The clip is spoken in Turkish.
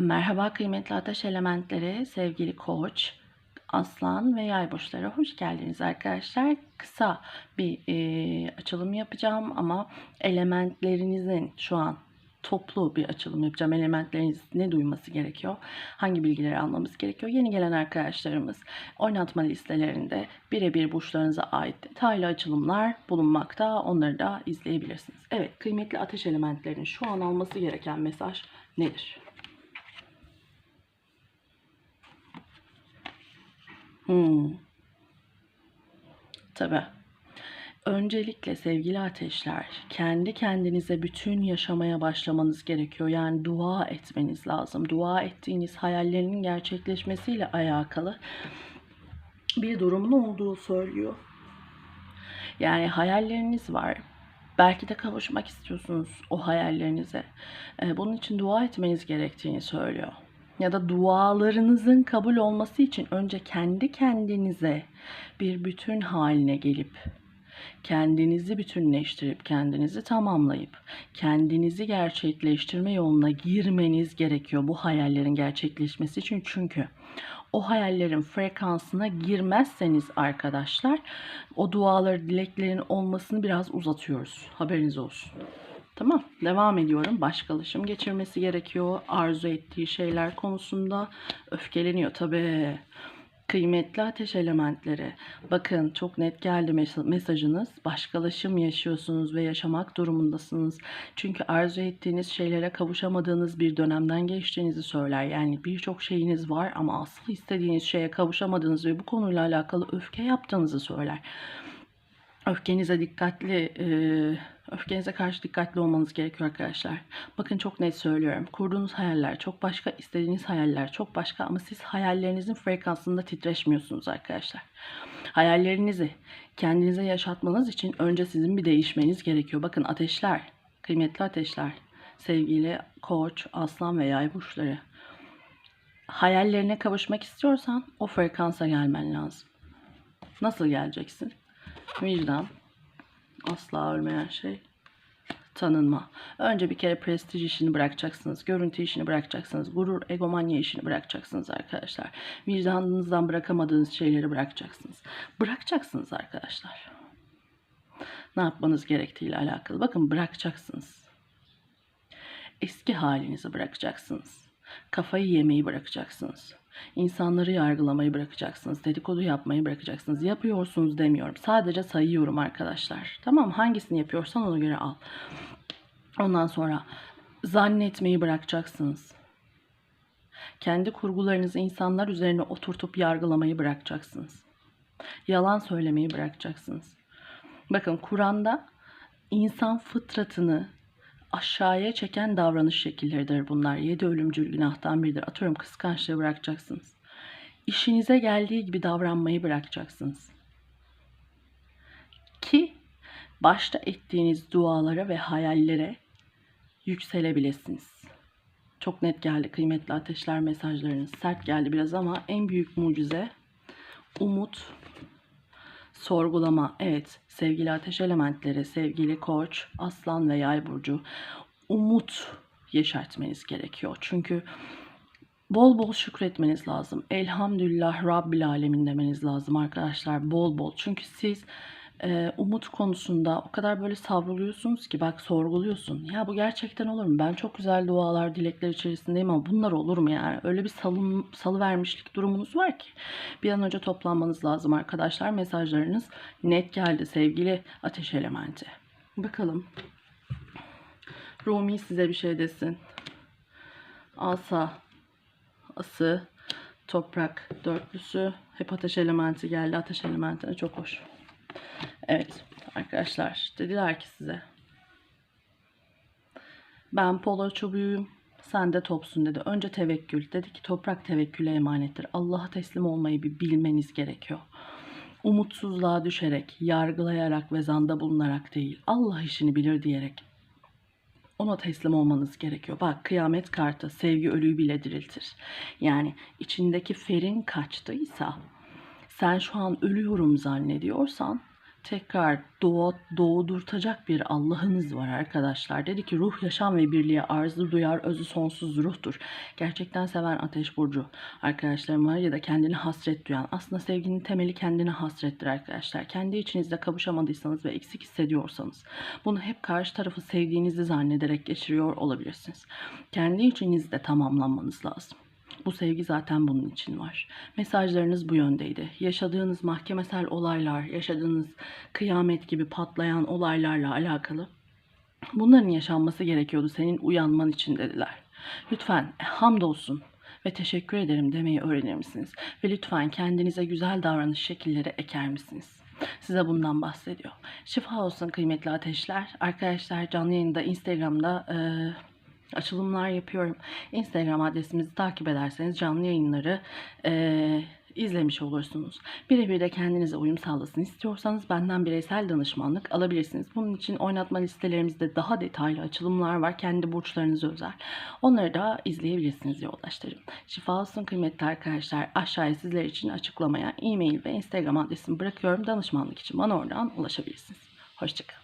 Merhaba kıymetli ateş elementleri, sevgili koç, aslan ve yay burçları hoş geldiniz arkadaşlar. Kısa bir e, açılım yapacağım ama elementlerinizin şu an toplu bir açılım yapacağım. Elementleriniz ne duyması gerekiyor? Hangi bilgileri almamız gerekiyor? Yeni gelen arkadaşlarımız oynatma listelerinde birebir burçlarınıza ait detaylı açılımlar bulunmakta. Onları da izleyebilirsiniz. Evet, kıymetli ateş elementlerinin şu an alması gereken mesaj nedir? Hmm. Tabii. Öncelikle sevgili ateşler, kendi kendinize bütün yaşamaya başlamanız gerekiyor. Yani dua etmeniz lazım. Dua ettiğiniz hayallerinin gerçekleşmesiyle alakalı bir durumun olduğu söylüyor. Yani hayalleriniz var. Belki de kavuşmak istiyorsunuz o hayallerinize. Ee, Bunun için dua etmeniz gerektiğini söylüyor. Ya da dualarınızın kabul olması için önce kendi kendinize bir bütün haline gelip kendinizi bütünleştirip kendinizi tamamlayıp kendinizi gerçekleştirme yoluna girmeniz gerekiyor bu hayallerin gerçekleşmesi için. Çünkü o hayallerin frekansına girmezseniz arkadaşlar o duaları, dileklerin olmasını biraz uzatıyoruz. Haberiniz olsun. Tamam, devam ediyorum. Başkalaşım geçirmesi gerekiyor. Arzu ettiği şeyler konusunda öfkeleniyor tabii. Kıymetli ateş elementleri. Bakın çok net geldi mes- mesajınız. Başkalaşım yaşıyorsunuz ve yaşamak durumundasınız. Çünkü arzu ettiğiniz şeylere kavuşamadığınız bir dönemden geçtiğinizi söyler. Yani birçok şeyiniz var ama asıl istediğiniz şeye kavuşamadığınız ve bu konuyla alakalı öfke yaptığınızı söyler. Öfkenize dikkatli, e, öfkenize karşı dikkatli olmanız gerekiyor arkadaşlar. Bakın çok net söylüyorum. Kurduğunuz hayaller çok başka, istediğiniz hayaller çok başka ama siz hayallerinizin frekansında titreşmiyorsunuz arkadaşlar. Hayallerinizi kendinize yaşatmanız için önce sizin bir değişmeniz gerekiyor. Bakın ateşler, kıymetli ateşler, sevgili koç, aslan ve yay burçları. Hayallerine kavuşmak istiyorsan o frekansa gelmen lazım. Nasıl geleceksin? Vicdan, asla ölmeyen şey, tanınma. Önce bir kere prestij işini bırakacaksınız, görüntü işini bırakacaksınız, gurur, egomanya işini bırakacaksınız arkadaşlar. Vicdanınızdan bırakamadığınız şeyleri bırakacaksınız. Bırakacaksınız arkadaşlar. Ne yapmanız gerektiğiyle alakalı. Bakın bırakacaksınız. Eski halinizi bırakacaksınız. Kafayı yemeyi bırakacaksınız. İnsanları yargılamayı bırakacaksınız. Dedikodu yapmayı bırakacaksınız. Yapıyorsunuz demiyorum. Sadece sayıyorum arkadaşlar. Tamam hangisini yapıyorsan ona göre al. Ondan sonra zannetmeyi bırakacaksınız. Kendi kurgularınızı insanlar üzerine oturtup yargılamayı bırakacaksınız. Yalan söylemeyi bırakacaksınız. Bakın Kur'an'da insan fıtratını aşağıya çeken davranış şekilleridir bunlar. Yedi ölümcül günahtan biridir. Atıyorum kıskançlığı bırakacaksınız. İşinize geldiği gibi davranmayı bırakacaksınız. Ki başta ettiğiniz dualara ve hayallere yükselebilirsiniz. Çok net geldi kıymetli ateşler mesajlarınız. Sert geldi biraz ama en büyük mucize umut, sorgulama. Evet sevgili ateş elementleri, sevgili koç, aslan ve yay burcu umut yeşertmeniz gerekiyor. Çünkü bol bol şükretmeniz lazım. Elhamdülillah Rabbil Alemin demeniz lazım arkadaşlar. Bol bol. Çünkü siz e, umut konusunda o kadar böyle savruluyorsunuz ki bak sorguluyorsun. Ya bu gerçekten olur mu? Ben çok güzel dualar, dilekler içerisindeyim ama bunlar olur mu yani? Öyle bir salın, salı vermişlik durumunuz var ki. Bir an önce toplanmanız lazım arkadaşlar. Mesajlarınız net geldi sevgili ateş elementi. Bakalım. Rumi size bir şey desin. Asa, ası, toprak dörtlüsü. Hep ateş elementi geldi. Ateş elementine çok hoş. Evet arkadaşlar dediler ki size. Ben polo çubuğuyum. Sen de topsun dedi. Önce tevekkül. Dedi ki toprak tevekküle emanettir. Allah'a teslim olmayı bir bilmeniz gerekiyor. Umutsuzluğa düşerek, yargılayarak ve zanda bulunarak değil, Allah işini bilir diyerek ona teslim olmanız gerekiyor. Bak kıyamet kartı sevgi ölüyü bile diriltir. Yani içindeki ferin kaçtıysa sen şu an ölüyorum zannediyorsan tekrar doğu, doğdurtacak bir Allah'ınız var arkadaşlar. Dedi ki ruh yaşam ve birliğe arzu duyar, özü sonsuz ruhtur. Gerçekten seven ateş burcu arkadaşlarım var ya da kendini hasret duyan. Aslında sevginin temeli kendine hasrettir arkadaşlar. Kendi içinizde kavuşamadıysanız ve eksik hissediyorsanız bunu hep karşı tarafı sevdiğinizi zannederek geçiriyor olabilirsiniz. Kendi içinizde tamamlanmanız lazım. Bu sevgi zaten bunun için var. Mesajlarınız bu yöndeydi. Yaşadığınız mahkemesel olaylar, yaşadığınız kıyamet gibi patlayan olaylarla alakalı bunların yaşanması gerekiyordu senin uyanman için dediler. Lütfen hamdolsun ve teşekkür ederim demeyi öğrenir misiniz? Ve lütfen kendinize güzel davranış şekilleri eker misiniz? Size bundan bahsediyor. Şifa olsun kıymetli ateşler. Arkadaşlar canlı yayında Instagram'da eee açılımlar yapıyorum. Instagram adresimizi takip ederseniz canlı yayınları eee, izlemiş olursunuz. Birebir de kendinize uyum sağlasın istiyorsanız benden bireysel danışmanlık alabilirsiniz. Bunun için oynatma listelerimizde daha detaylı açılımlar var. Kendi burçlarınıza özel. Onları da izleyebilirsiniz yoldaşlarım. Şifa olsun kıymetli arkadaşlar. Aşağıya sizler için açıklamaya e-mail ve Instagram adresimi bırakıyorum. Danışmanlık için bana oradan ulaşabilirsiniz. Hoşçakalın.